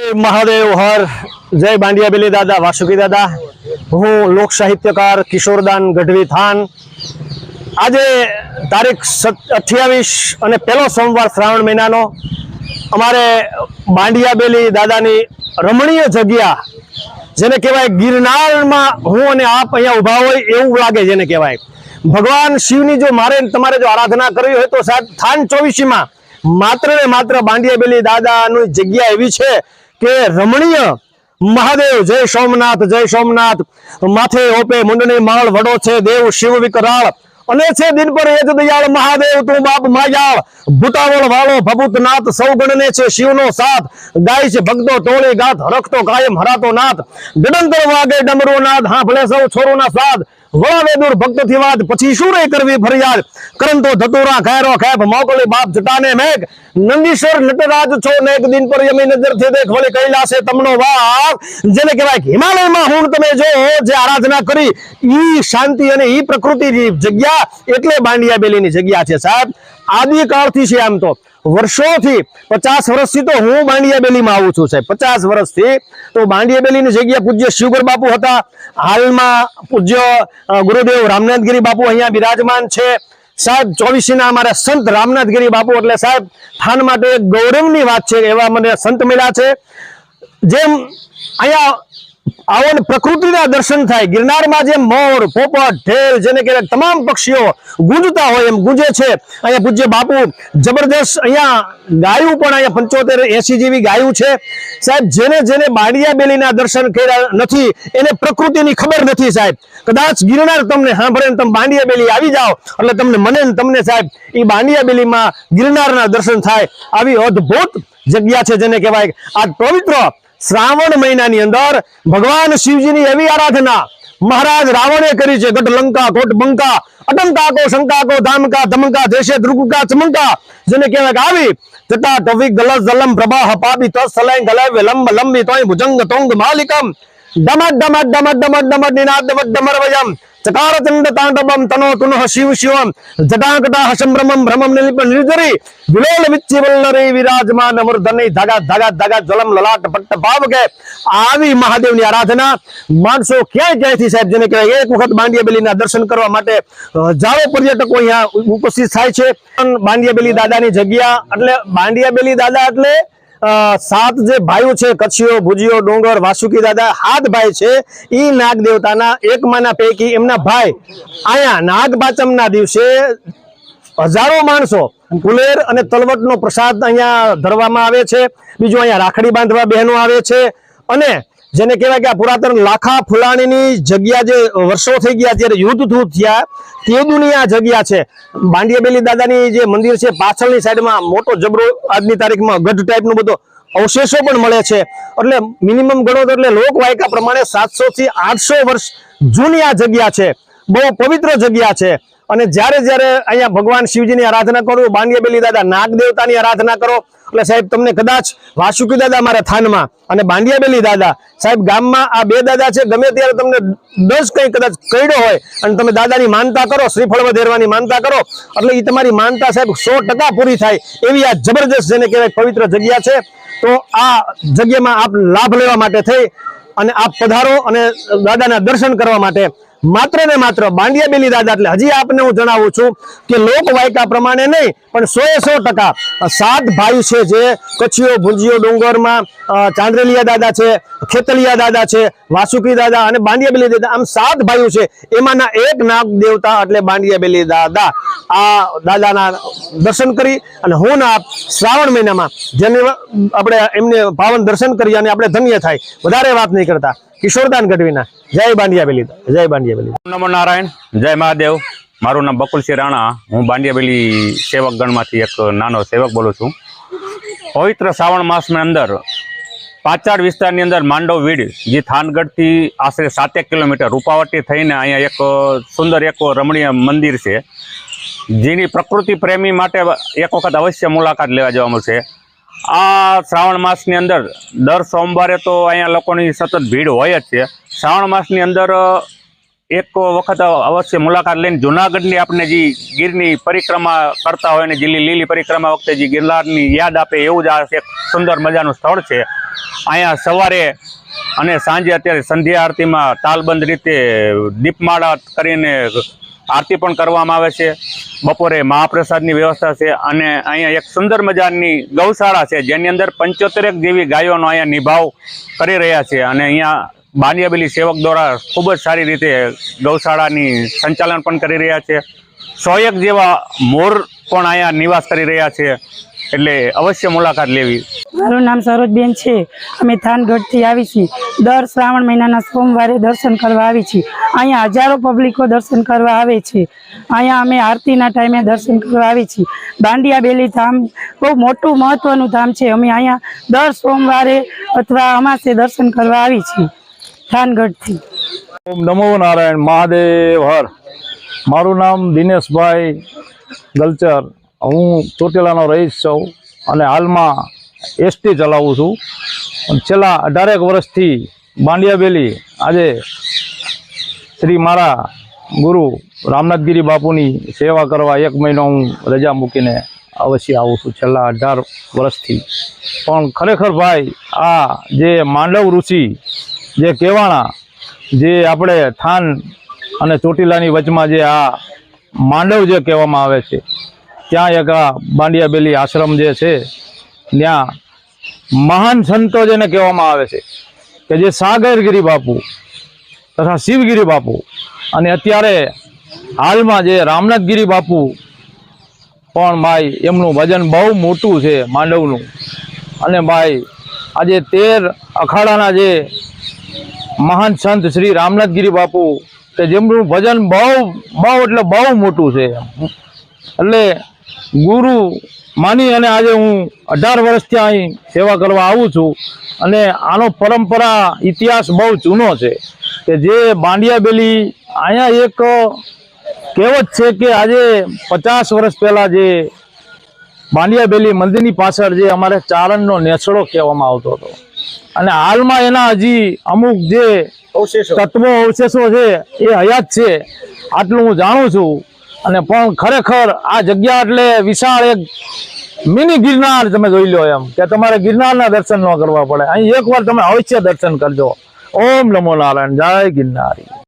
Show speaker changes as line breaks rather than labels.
મહાદેવ, હર, જય બાંડિયાબેલી દાદા, વાસુકી દાદા. હું લોક સાહિત્યકાર કિશોરદાન ગઢવી થાન. આજે તારીખ અઠ્યાવીસ અને પહેલો સોમવાર શ્રાવણ મહિનાનો અમારે બાંડિયાબેલી દાદાની રમણીય જગ્યા, જેને કહેવાય ગિરનારમાં હું અને આપ અહીંયા ઊભા હોય એવું લાગે જેને કહેવાય. ભગવાન શિવની જો મારે તમારે જો આરાધના કરવી હોય તો સાહેબ, થાન ચોવીસીમાં માત્ર ને માત્ર બાંડિયાબેલી દાદાની જગ્યા એવી છે કે રમણીય મહાદેવ, જય સોમનાથ જય સોમનાથ. માથે ઓપે મુંડની માળ, વડો છે દેવ, શિવ વિકરાળ. અને છે દિન પર એ જ દયાળ મહાદેવ, તું બાપ માયાળ. ભૂતાવળ વાળો ભભૂતનાથ સૌ ગણને છે શિવનો સાથ. ગાય છે ભક્તો ટોળી ગાથ હરખતો કાયમ હરાતો નાથ. ગડંતર વાગે ડમરો નાથ, હાંભળે સૌ છોરોના સાથ. વળાવે દૂર વાત. પછી શું રે કરવી ફરિયાદ? કરંતો ધતુરા ખેરો ખેપ મોકલી બાપ જટાને મેઘ. નંદીશ્વર, નટરાજ છો ને એક દિન પર યમી નજરથી દેખ. વળી કૈલાસે તમનો વાપ જેને કહેવાય હિમાલયમાં હું તમે જો, જે આરાધના કરી, ઈ શાંતિ અને ઈ પ્રકૃતિની જગ્યા. એટલે બાંડિયા બેલીની જગ્યા છે સાહેબ. આદિકાળથી છે આમ તો. વર્ષોથી પચાસ વર્ષથી તો હું બાંડિયા બેલીમાં આવું છું સાહેબ. પચાસ વર્ષથી તો બાંડિયા બેલીની જગ્યા પૂજ્ય શિવગર બાપુ હતા. હાલમાં પૂજ્ય ગુરુદેવ રામનાથગીરી બાપુ અહીંયા બિરાજમાન છે. સાહેબ, ચોવીસીના અમારા સંત રામનાથગીરી બાપુ, એટલે સાહેબ, થાન માટે ગૌરવની વાત છે, એવા મને સંત મળ્યા છે. જેમ અહીંયા આવો પ્રકૃતિના દર્શન થાય. ગિરનારમાં જેમ મોર, પોપટ ઢેલ જેને કહેવાય તમામ પક્ષીઓ ગુંજતા હોય એમ ગુંજે છે. અહીંયા પૂજ્ય બાપુ જબરદસ્ત અહીંયા ગાયું પણ અહીંયા પંચોતેર એસી જેવી ગાયું છે. સાહેબ, જેને જેને બાડિયા બેલીના દર્શન કર્યા નથી, એને પ્રકૃતિની ખબર નથી સાહેબ. કદાચ ગિરનાર તમને સાંભળે તમે બાંડિયા બેલી આવી જાઓ, એટલે તમને મને તમને સાહેબ, એ બાંડિયા બેલીમાં ગિરનારના દર્શન થાય. આવી અદ્ભુત જગ્યા છે જેને કહેવાય આ પવિત્ર શ્રાવણ મહિનાની અંદર ભગવાન શિવજીની એવી આરાધના મહારાજ રાવણે કરી છે ગઢ લંકા કોટ બંકા અટંકાકો શંકાકો ધામકા ધમકા દેશે દ્રુકુકા ચમંકા જેને કહેવાય કે આવી જટા ટવિક ગલસ જલમ પ્રભાહ પાપી તસ સલાઈ ગલાવે લંબ લંબી તોય ભુજંગ તોંગ માલિકમ ડમટ ડમટ ડમટ ડમટ ડમટ નિનાદ ડમટ ડમર વયમ તાંડવમ તનો તુનઃ શિવ શિવમ જટાકટા હસંભ્રમમ ભ્રમમ નિલિપ નિર્જરી વિલોલ વિચ્ચી વલ્લરી વિરાજમાન અમૃધની ધાગા ધાગા ધાગા જલમ લલાટ પટ્ટ ભાવ કે આવી મહાદેવની આરાધના માણસો ક્યાંય ક્યાંયથી સાહેબ, જેને કહેવાય એક વખત બાંડિયાબેલીના દર્શન કરવા માટે હજારો પર્યટકો અહીંયા ઉપસ્થિત થાય છે. બાંડિયાબેલી દાદાની જગ્યા, એટલે બાંડિયાબેલી દાદા એટલે સાત જે ભાઈઓ છે, કચ્છીઓ, ભુજીઓ, ડોંગર, વાસુકી દાદા હાથ ભાઈ છે એ નાગ દેવતાના એક માના પૈકી એમના ભાઈ. અહીંયા નાગ પાંચમના દિવસે હજારો માણસો કુલેર અને તલવટનો પ્રસાદ અહીંયા ધરવામાં આવે છે. બીજું અહીંયા રાખડી બાંધવા બહેનો આવે છે. અને જેને કહેવાય કે આ પુરાતન લાખા ફુલાણીની જગ્યા જે વર્ષો થઈ ગયા જ્યારે યુદ્ધ થયું થયા તે દુનિયા જગ્યા છે. બાંડિયાબેલી દાદાની જે મંદિર છે, પાછળની સાઈડમાં મોટો જબરો આજની તારીખમાં ગઢ ટાઈપનો બધો અવશેષો પણ મળે છે. એટલે મિનિમમ ગણો તો એટલે લોકવાયકા પ્રમાણે સાતસો થી આઠસો વર્ષ જૂની આ જગ્યા છે. બહુ પવિત્ર જગ્યા છે. અને જ્યારે જ્યારે અહીંયા ભગવાન શિવજીની આરાધના કરો બાંડિયાબેલી દાદા નાગ દેવતાની આરાધના કરો એટલે સાહેબ તમને કદાચ વાસુકી દાદા મારા થાનમાં અને બાંડિયાબેલી દાદા, સાહેબ ગામમાં આ બે દાદા છે, ગમે ત્યારે તમને દસ કંઈ કદાચ કઈડો હોય અને તમે દાદાની માનતા કરો, શ્રીફળ વધેરવાની માનતા કરો, એટલે એ તમારી માનતા સાહેબ સો પૂરી થાય એવી આ જબરજસ્ત જેને કહેવાય પવિત્ર જગ્યા છે. તો આ જગ્યામાં આપ લાભ લેવા માટે થઈ અને આપ પધારો અને દાદાના દર્શન કરવા માટે માત્ર ને માત્ર બાંડિયાબેલી દાદા, એટલે હજી આપને હું જણાવું છું કે લોકવાયકા પ્રમાણે નહીં, પણ સો એ સો ટકા સાત ભાઈ છે જે કચ્છીઓ, ભુજીઓ, ડુંગરમાં ચાંદ્રેલિયા દાદા છે, ખેતલિયા દાદા છે, વાસુકી દાદા અને બાંડિયાબેલી દાદા, આમ સાત ભાઈઓ છે. એમાંના એક નાગ દેવતા એટલે બાંડિયાબેલી દાદા. આ દાદાના દર્શન કરી અને હું ના શ્રાવણ મહિનામાં જેને આપણે એમને પાવન દર્શન કરી અને આપણે ધન્ય થાય. વધારે વાત નહીં કરતા. કિશોરદાન ગઢવીના. જય બાંડિયાબેલી. જય બાંડિયાબેલી.
નમો નારાયણ. જય મહાદેવ. મારું નામ બકુલસિંહ રાણા. હું બાંડિયાબેલી સેવક ગણમાંથી એક નાનો સેવક બોલું છું. પવિત્ર શ્રાવણ માસની અંદર પાચાડ વિસ્તારની અંદર માંડવ વીડ જે થાનગઢથી આશરે સાતેક કિલોમીટર રૂપાવટી થઈને અહીંયા એક સુંદર એક રમણીય મંદિર છે. જેની પ્રકૃતિ પ્રેમી માટે એક વખત અવશ્ય મુલાકાત લેવા જવાનું છે આ શ્રાવણ માસની અંદર દર સોમવારે તો અહીંયા લોકોની સતત ભીડ હોય જ છે. શ્રાવણ માસની અંદર એક વખત અવશ્ય મુલાકાત લઈને જુનાગઢની આપણે જે ગીરની પરિક્રમા કરતા હોય ને જે લીલી પરિક્રમા વખતે જે ગિરનારની યાદ આપે એવું જ આ એક સુંદર મજાનું સ્થળ છે. અહીંયા સવારે અને સાંજે અત્યારે સંધ્યા આરતીમાં તાલબંધ રીતે દીપમાળા કરીને આરતી પણ કરવામાં આવે છે. બપોરે મહાપ્રસાદની વ્યવસ્થા છે અને અહીંયા એક સુંદર મજાની ગૌશાળા છે, જેની અંદર પંચોતેરેક જેવી ગાયોનો અહીંયા નિભાવ કરી રહ્યા છે અને અહીંયા બાનિયાબેલી સેવક દ્વારા ખૂબ જ સારી રીતે ગૌશાળાની સંચાલન પણ કરી રહ્યા છે. સોએક જેવા મોર પણ અહીંયા નિવાસ કરી રહ્યા છે. એટલે અવશ્ય મુલાકાત લેવી.
મારું નામ સરોજબેન છે. અમે થાનગઢથી આવી છીએ. દર શ્રાવણ મહિનાના સોમવારે દર્શન કરવા આવી છીએ. અહીંયા હજારો પબ્લિકો દર્શન કરવા આવે છે. અહીંયા અમે આરતીના ટાઈમે દર્શન કરવા આવી છીએ. દાંડિયા બેલી ધામ બહુ મોટું મહત્વનું ધામ છે. અમે અહીંયા દર સોમવારે અથવા અમાસે દર્શન કરવા આવી છીએ. થાનગઢથી.
ઓમ નમો નારાયણ મહાદેવ હર. મારું નામ દિનેશભાઈ ગલચર. હું ચોટીલાનો રહીશ છું અને હાલમાં એસટી ચલાવું છું. છેલ્લા અઢારેક વર્ષથી બાંડિયાબેલી આજે શ્રી મારા ગુરુ રામનાથગીરી બાપુની સેવા કરવા એક મહિનો હું રજા મૂકીને અવશ્ય આવું છું છેલ્લા અઢાર વર્ષથી. પણ ખરેખર ભાઈ, આ જે માંડવ ઋષિ, જે કહેવાણા જે આપણે થાન અને ચોટીલાની વચમાં જે આ માંડવ જે કહેવામાં આવે છે, ત્યાં એક આ બાંડિયાબેલી આશ્રમ જે છે ત્યાં મહાન સંતો જેને કહેવામાં આવે છે, કે જે સાગરગીરી બાપુ તથા શિવગીરી બાપુ અને અત્યારે હાલમાં જે રામનાથગીરી બાપુ પણ ભાઈ, એમનું ભજન બહુ મોટું છે માંડવનું. અને ભાઈ, આજે તેર અખાડાના જે મહાન સંત શ્રી રામનાથગીરી બાપુ, કે જેમનું ભજન બહુ બહુ એટલે બહુ મોટું છે. એટલે ગુરુ માની અને આજે હું અઢાર વર્ષથી અહીં સેવા કરવા આવું છું અને આનો પરંપરા ઇતિહાસ બહુ જૂનો છે કે જે બાંડિયાબેલી અહીંયા એક કહેવત છે કે આજે પચાસ વર્ષ પહેલાં જે બાંડિયાબેલી મંદિરની પાછળ જે અમારે ચારણનો નેસડો કહેવામાં આવતો હતો. અને હાલમાં એના હજી અમુક જે તત્વો અવશેષો છે એ હયાત છે. આટલું હું જાણું છું. અને પણ ખરેખર આ જગ્યા એટલે વિશાળ એક મિની ગિરનાર તમે જોઈ લો એમ, કે તમારે ગિરનારના દર્શન ન કરવા પડે. અહીં એકવાર તમે અવશ્ય દર્શન કરજો. ઓમ નમો નારાયણ, જય ગિરનારી.